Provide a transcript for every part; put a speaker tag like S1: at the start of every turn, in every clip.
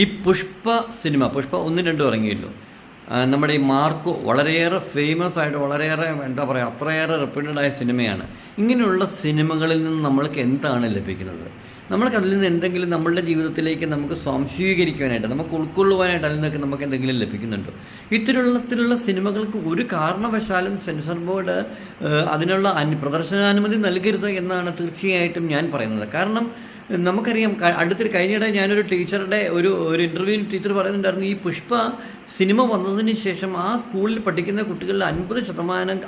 S1: ഈ പുഷ്പ സിനിമ പുഷ്പ ഒന്നും രണ്ടും ഇറങ്ങിയല്ലോ. നമ്മുടെ ഈ മാർക്കോ വളരെയേറെ ഫേമസ് ആയിട്ട് വളരെയേറെ എന്താ പറയുക അത്രയേറെ റെപ്യൂട്ടഡ് ആയ സിനിമയാണ്. ഇങ്ങനെയുള്ള സിനിമകളിൽ നിന്ന് നമ്മൾക്ക് എന്താണ് ലഭിക്കുന്നത്? നമ്മൾക്ക് അതിൽ നിന്ന് എന്തെങ്കിലും നമ്മളുടെ ജീവിതത്തിലേക്ക് നമുക്ക് സ്വാംശീകരിക്കുവാനായിട്ട് നമുക്ക് ഉൾക്കൊള്ളുവാനായിട്ട് അതിൽ നിന്നൊക്കെ നമുക്ക് എന്തെങ്കിലും ലഭിക്കുന്നുണ്ടോ? ഇത്തരത്തിലുള്ള സിനിമകൾക്ക് ഒരു കാരണവശാലും സെൻസർ ബോർഡ് അതിനുള്ള പ്രദർശനാനുമതി നൽകരുത് എന്നാണ് തീർച്ചയായിട്ടും ഞാൻ പറയുന്നത്. കാരണം നമുക്കറിയാം അടുത്തൊരു കഴിഞ്ഞിടെ ഞാനൊരു ടീച്ചറുടെ ഒരു ഒരു ഇന്റർവ്യൂ ടീച്ചർ പറയുന്നുണ്ടായിരുന്നു ഈ പുഷ്പ സിനിമ വന്നതിന് ശേഷം ആ സ്കൂളിൽ പഠിക്കുന്ന കുട്ടികളിൽ അൻപത് ശതമാനം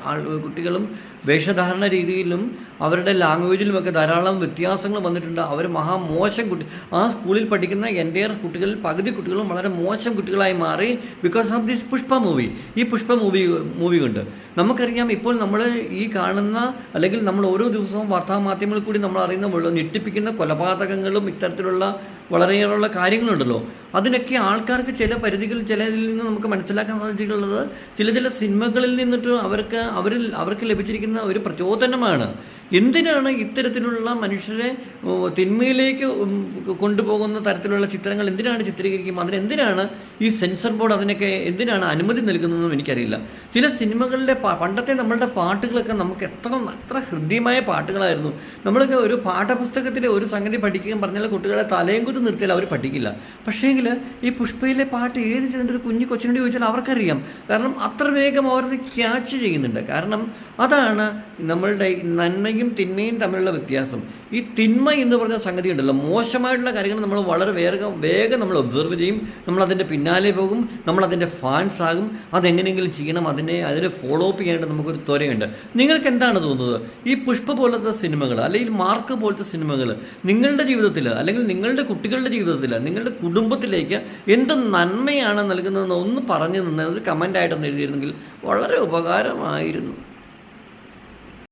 S1: കുട്ടികളും വേഷധാരണ രീതിയിലും അവരുടെ ലാംഗ്വേജിലുമൊക്കെ ധാരാളം വ്യത്യാസങ്ങൾ വന്നിട്ടുണ്ട്. അവർ മഹാമോശം കുട്ടി ആ സ്കൂളിൽ പഠിക്കുന്ന എന്റെ കുട്ടികളിൽ പകുതി കുട്ടികളും വളരെ മോശം കുട്ടികളായി മാറി because of this Pushpa movie ഈ പുഷ്പ മൂവി മൂവി കൊണ്ട്. നമുക്കറിയാം ഇപ്പോൾ നമ്മൾ ഈ കാണുന്ന അല്ലെങ്കിൽ നമ്മൾ ഓരോ ദിവസവും വാർത്താമാധ്യമങ്ങളിൽ കൂടി നമ്മൾ അറിയുന്ന മുഴുവൻ ഞെട്ടിപ്പിക്കുന്ന കൊലപാതകങ്ങളും ഇത്തരത്തിലുള്ള വളരെയേറെയുള്ള കാര്യങ്ങളുണ്ടല്ലോ. അതിനൊക്കെ ആൾക്കാർക്ക് ചില പരിധികൾ ചിലതിൽ നിന്ന് നമുക്ക് മനസ്സിലാക്കാൻ സാധിച്ചിട്ടുള്ളത് ചില ചില സിനിമകളിൽ നിന്നിട്ട് അവർക്ക് അവരിൽ അവർക്ക് ലഭിച്ചിരിക്കുന്ന ഒരു പ്രചോദനമാണ്. എന്തിനാണ് ഇത്തരത്തിലുള്ള മനുഷ്യരെ തിന്മയിലേക്ക് കൊണ്ടുപോകുന്ന തരത്തിലുള്ള ചിത്രങ്ങൾ എന്തിനാണ് ചിത്രീകരിക്കുമ്പോൾ അതിനെന്തിനാണ് ഈ സെൻസർ ബോർഡ് അതിനൊക്കെ എന്തിനാണ് അനുമതി നൽകുന്നതെന്നും എനിക്കറിയില്ല. ചില സിനിമകളിലെ പണ്ടത്തെ നമ്മളുടെ പാട്ടുകളൊക്കെ നമുക്ക് എത്ര എത്ര ഹൃദ്യമായ പാട്ടുകളായിരുന്നു. നമ്മളൊക്കെ ഒരു പാഠപുസ്തകത്തിലെ ഒരു സംഗതി പഠിക്കുകയും പറഞ്ഞാൽ കുട്ടികളെ തലയും കുത്തി നിർത്തിയാൽ അവർ പഠിക്കില്ല. പക്ഷേങ്കിൽ ഈ പുഷ്പയിലെ പാട്ട് ഏത് ചെയ്തിട്ട് ഒരു കുഞ്ഞു കൊച്ചിനോട് ചോദിച്ചാൽ അവർക്കറിയാം. കാരണം അത്ര വേഗം അവരത് ക്യാച്ച് ചെയ്യുന്നുണ്ട്. കാരണം അതാണ് നമ്മളുടെ നന്മയും തിന്മയും തമ്മിലുള്ള വ്യത്യാസം. ഈ തിന്മ എന്ന് പറഞ്ഞ സംഗതി ഉണ്ടല്ലോ. മോശമായിട്ടുള്ള കാര്യങ്ങൾ നമ്മൾ വളരെ വേഗം വേഗം നമ്മൾ ഒബ്സർവ് ചെയ്യും. നമ്മൾ അതിന്റെ പിന്നാലെ പോകും. നമ്മൾ അതിന്റെ ഫാൻസ് ആകും. അതെങ്ങനെയെങ്കിലും ചെയ്യണം. അതിനെ അതിനെ ഫോളോ അപ്പ് ചെയ്യാനായിട്ട് നമുക്കൊരു ത്വരയുണ്ട്. നിങ്ങൾക്ക് എന്താണ് തോന്നുന്നത്? ഈ പുഷ്പ പോലത്തെ സിനിമകൾ അല്ലെങ്കിൽ മാർക്ക് പോലത്തെ സിനിമകൾ നിങ്ങളുടെ ജീവിതത്തിൽ അല്ലെങ്കിൽ നിങ്ങളുടെ കുട്ടികളുടെ ജീവിതത്തിൽ നിങ്ങളുടെ കുടുംബത്തിലേക്ക് എന്ത് നന്മയാണ് നൽകുന്നതെന്ന് ഒന്ന് പറഞ്ഞു നിന്ന് ഒരു കമന്റായിട്ടൊന്ന് എഴുതിയിരുന്നെങ്കിൽ വളരെ ഉപകാരമായിരുന്നു.